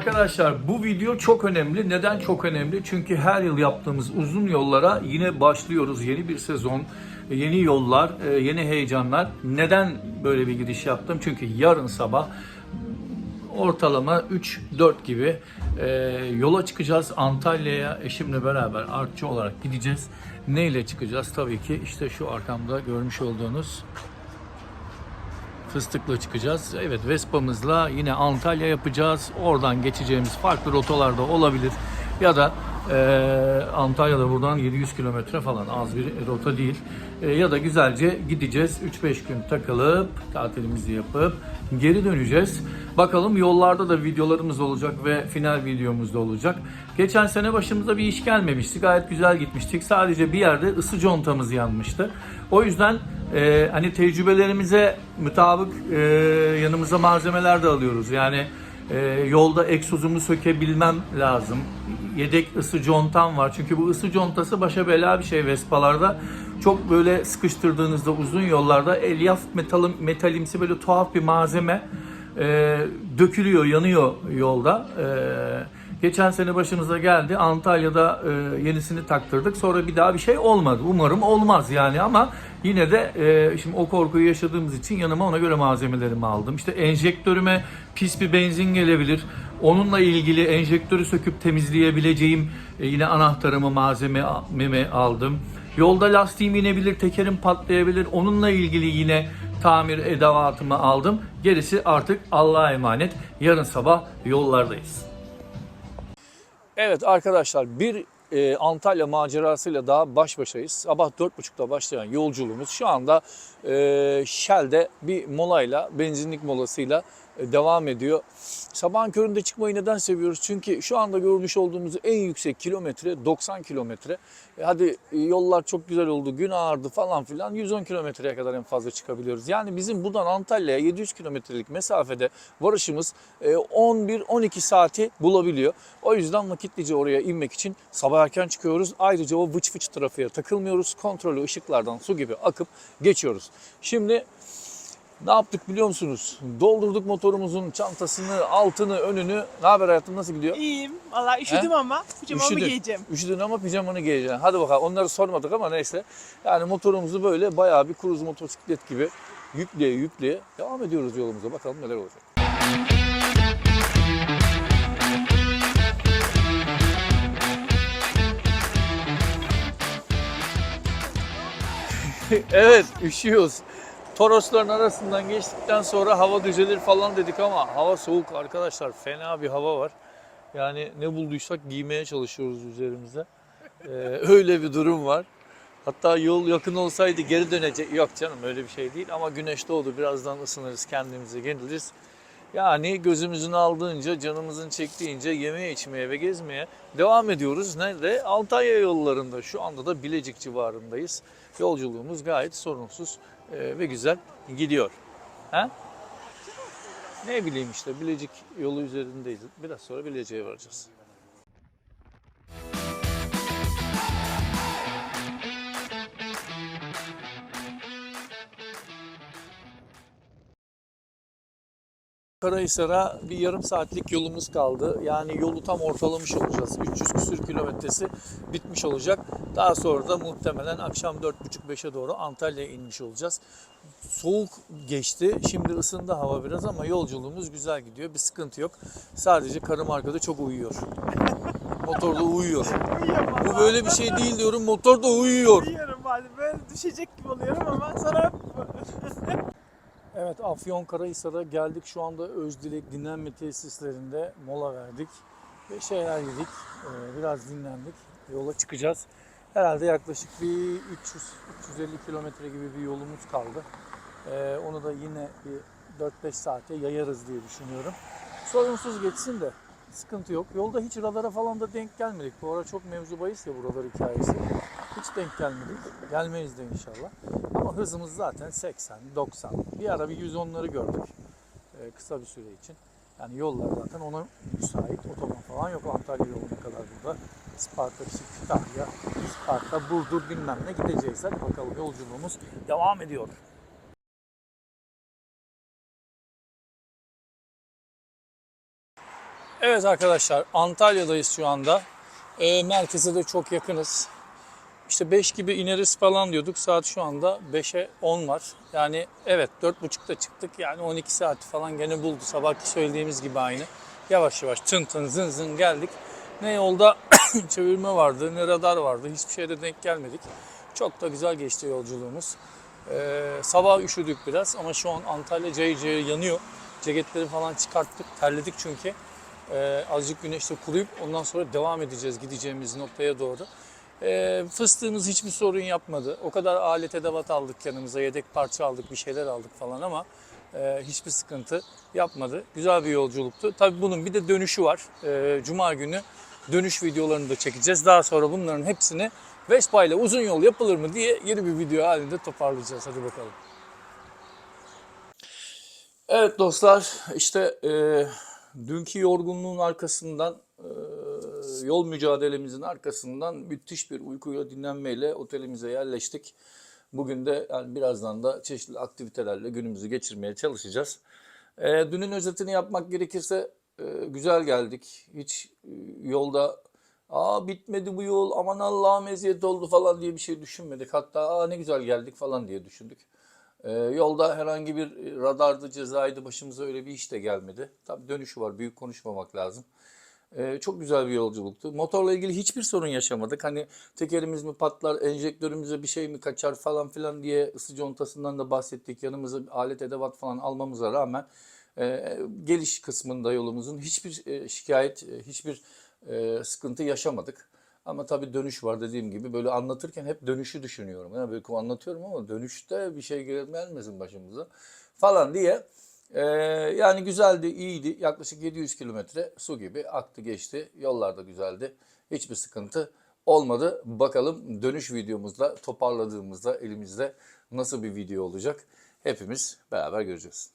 arkadaşlar bu video çok önemli. Neden çok önemli? Çünkü her yıl yaptığımız uzun yollara yine başlıyoruz. Yeni bir sezon, yeni yollar, e, yeni heyecanlar. Neden böyle bir giriş yaptım? Çünkü yarın sabah ortalama 3-4 gibi e, yola çıkacağız. Antalya'ya eşimle beraber artçı olarak gideceğiz. Neyle çıkacağız? Tabii ki işte şu arkamda görmüş olduğunuz fıstıkla çıkacağız. Evet Vespa'mızla yine Antalya yapacağız. Oradan geçeceğimiz farklı rotalarda olabilir. Ya da e, Antalya'da buradan 700 kilometre falan az bir rota değil. E, ya da güzelce gideceğiz. 3-5 gün takılıp tatilimizi yapıp geri döneceğiz. Bakalım yollarda da videolarımız olacak ve final videomuz da olacak. Geçen sene başımıza bir iş gelmemişti. Gayet güzel gitmiştik. Sadece bir yerde ısı contamız yanmıştı. O yüzden e, hani tecrübelerimize mutabık e, yanımıza malzemeler de alıyoruz. Yani e, yolda egzozumu sökebilmem lazım. Yedek ısı contam var. Çünkü bu ısı contası başa bela bir şey Vespalarda. Çok böyle sıkıştırdığınızda uzun yollarda elyaf metalım, metalimsi böyle tuhaf bir malzeme e, dökülüyor, yanıyor yolda. E, Geçen sene başımıza geldi. Antalya'da e, yenisini taktırdık. Sonra bir daha bir şey olmadı. Umarım olmaz yani ama yine de e, şimdi o korkuyu yaşadığımız için yanıma ona göre malzemelerimi aldım. İşte enjektörüme pis bir benzin gelebilir. Onunla ilgili enjektörü söküp temizleyebileceğim e, yine anahtarımı malzememi aldım. Yolda lastiğim inebilir, tekerim patlayabilir. Onunla ilgili yine tamir edevatımı aldım. Gerisi artık Allah'a emanet. Yarın sabah yollardayız. Evet arkadaşlar bir e, Antalya macerasıyla daha baş başayız. Sabah 4.30'da başlayan yolculuğumuz şu anda e, Shell'de bir molayla, benzinlik molasıyla devam ediyor. Sabahın köründe çıkmayı neden seviyoruz? Çünkü şu anda görmüş olduğumuz en yüksek kilometre 90 kilometre. E, hadi e, yollar çok güzel oldu, gün ağardı falan filan 110 kilometreye kadar en fazla çıkabiliyoruz. Yani bizim buradan Antalya'ya 700 kilometrelik mesafede varışımız e, 11-12 saati bulabiliyor. O yüzden vakitlice oraya inmek için sabah erken çıkıyoruz. Ayrıca o vıç vıç trafiğe takılmıyoruz. Kontrollü ışıklardan su gibi akıp geçiyoruz. Şimdi ne yaptık biliyor musunuz? Doldurduk motorumuzun çantasını, altını, önünü. Ne haber hayatım nasıl gidiyor? İyiyim. Valla üşüdüm ama pijamamı Üşüdün. giyeceğim. Üşüdün ama pijamanı giyeceksin. Hadi bakalım onları sormadık ama neyse. Yani motorumuzu böyle bayağı bir kruz motosiklet gibi yükleye yükleye devam ediyoruz yolumuza. Bakalım neler olacak. evet üşüyoruz. Torosların arasından geçtikten sonra hava düzelir falan dedik ama hava soğuk arkadaşlar. Fena bir hava var. Yani ne bulduysak giymeye çalışıyoruz üzerimize. Ee, öyle bir durum var. Hatta yol yakın olsaydı geri dönecek. Yok canım öyle bir şey değil ama güneş doğdu. Birazdan ısınırız kendimizi geliriz. Yani gözümüzün aldığınca, canımızın çektiğince yemeye, içmeye ve gezmeye devam ediyoruz. Nerede? Antalya yollarında. Şu anda da Bilecik civarındayız. Yolculuğumuz gayet sorunsuz e, ve güzel gidiyor. Ha? Ne bileyim işte Bilecik yolu üzerindeyiz. Biraz sonra Bilecik'e varacağız. Karahisar'a bir yarım saatlik yolumuz kaldı. Yani yolu tam ortalamış olacağız. 300 küsür kilometresi bitmiş olacak. Daha sonra da muhtemelen akşam 4.30-5'e doğru Antalya'ya inmiş olacağız. Soğuk geçti. Şimdi ısındı hava biraz ama yolculuğumuz güzel gidiyor. Bir sıkıntı yok. Sadece karım arkada çok uyuyor. Motorda uyuyor. Bu böyle bir şey değil diyorum. Motor da uyuyor. Uyuyorum bazen. Böyle düşecek gibi oluyorum ama sonra Evet Afyonkarahisar'a geldik. Şu anda Özdilek dinlenme tesislerinde mola verdik. Ve şeyler yedik. Ee, biraz dinlendik. Yola çıkacağız. Herhalde yaklaşık bir 300-350 kilometre gibi bir yolumuz kaldı. Ee, onu da yine bir 4-5 saate yayarız diye düşünüyorum. Sorunsuz geçsin de sıkıntı yok. Yolda hiç radara falan da denk gelmedik. Bu ara çok mevzu bahis ya buralar hikayesi. Hiç denk gelmedik. Gelmeyiz de inşallah. Ama hızımız zaten 80, 90. Bir ara bir 110'ları gördük. Ee, kısa bir süre için. Yani yollar zaten ona müsait. Otoban falan yok Antalya yoluna kadar burada. Isparta, Kütahya, Isparta, Burdur bilmem ne gideceğiz. Hadi bakalım yolculuğumuz devam ediyor. Evet arkadaşlar Antalya'dayız şu anda. Ee, merkeze de çok yakınız. İşte 5 gibi ineriz falan diyorduk. Saat şu anda 5'e 10 var. Yani evet 4.30'da çıktık. Yani 12 saat falan gene buldu. Sabahki söylediğimiz gibi aynı. Yavaş yavaş tın tın zın zın geldik. Ne yolda çevirme vardı ne radar vardı. Hiçbir şeyde denk gelmedik. Çok da güzel geçti yolculuğumuz. Ee, sabah üşüdük biraz ama şu an Antalya cayır cayır yanıyor. Ceketleri falan çıkarttık. Terledik çünkü. Ee, azıcık güneşte kuruyup ondan sonra devam edeceğiz gideceğimiz noktaya doğru. Ee, fıstığımız hiçbir sorun yapmadı. O kadar alet edevat aldık yanımıza, yedek parça aldık, bir şeyler aldık falan ama e, hiçbir sıkıntı yapmadı. Güzel bir yolculuktu. Tabii bunun bir de dönüşü var. Ee, Cuma günü dönüş videolarını da çekeceğiz. Daha sonra bunların hepsini Vespa ile uzun yol yapılır mı diye yeni bir video halinde toparlayacağız. Hadi bakalım. Evet dostlar işte e, dünkü yorgunluğun arkasından e, yol mücadelemizin arkasından müthiş bir uykuyla dinlenmeyle otelimize yerleştik. Bugün de yani birazdan da çeşitli aktivitelerle günümüzü geçirmeye çalışacağız. E, dünün özetini yapmak gerekirse e, güzel geldik. Hiç e, yolda aa bitmedi bu yol aman Allah'ım eziyet oldu falan diye bir şey düşünmedik. Hatta aa ne güzel geldik falan diye düşündük. Ee, yolda herhangi bir radardı, cezaydı başımıza öyle bir iş de gelmedi. Tabii dönüşü var, büyük konuşmamak lazım. Ee, çok güzel bir yolculuktu. Motorla ilgili hiçbir sorun yaşamadık. Hani tekerimiz mi patlar, enjektörümüze bir şey mi kaçar falan filan diye ısı contasından da bahsettik. Yanımıza alet edevat falan almamıza rağmen e, geliş kısmında yolumuzun hiçbir e, şikayet, e, hiçbir e, sıkıntı yaşamadık. Ama tabii dönüş var dediğim gibi böyle anlatırken hep dönüşü düşünüyorum. Yani böyle anlatıyorum ama dönüşte bir şey gelmesin başımıza falan diye. Ee, yani güzeldi, iyiydi. Yaklaşık 700 kilometre su gibi aktı geçti. Yollar da güzeldi. Hiçbir sıkıntı olmadı. Bakalım dönüş videomuzda toparladığımızda elimizde nasıl bir video olacak? Hepimiz beraber göreceğiz.